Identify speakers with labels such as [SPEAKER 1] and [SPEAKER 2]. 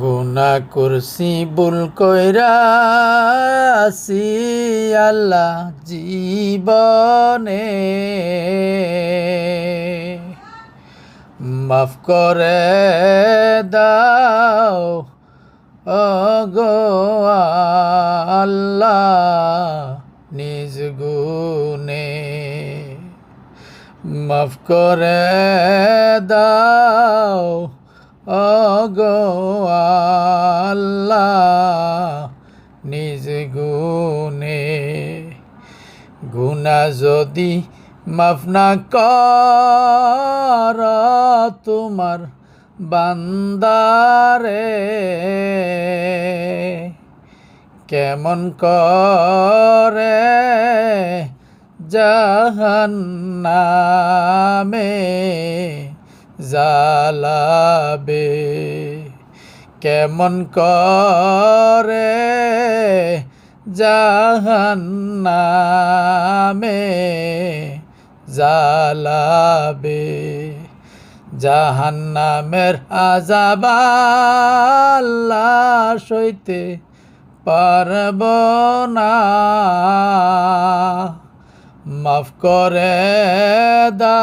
[SPEAKER 1] গুনা করছি, ভুল কইরা আসি আল্লাহ জীবনে। মাফ করে দাও ও গো আল্লাহ নিজ গুনে মাফ করে দাও আল্লাহ নিজ গুনে গুনা যদি মাফ না কর তোমার বান্দারে কেমন করে জাহান্নামে জালাবে কেমন করে জাহান্নামে জালাবে জাহান্নামের আজাবাল্লা সইতে পারব না। মাফ করে দা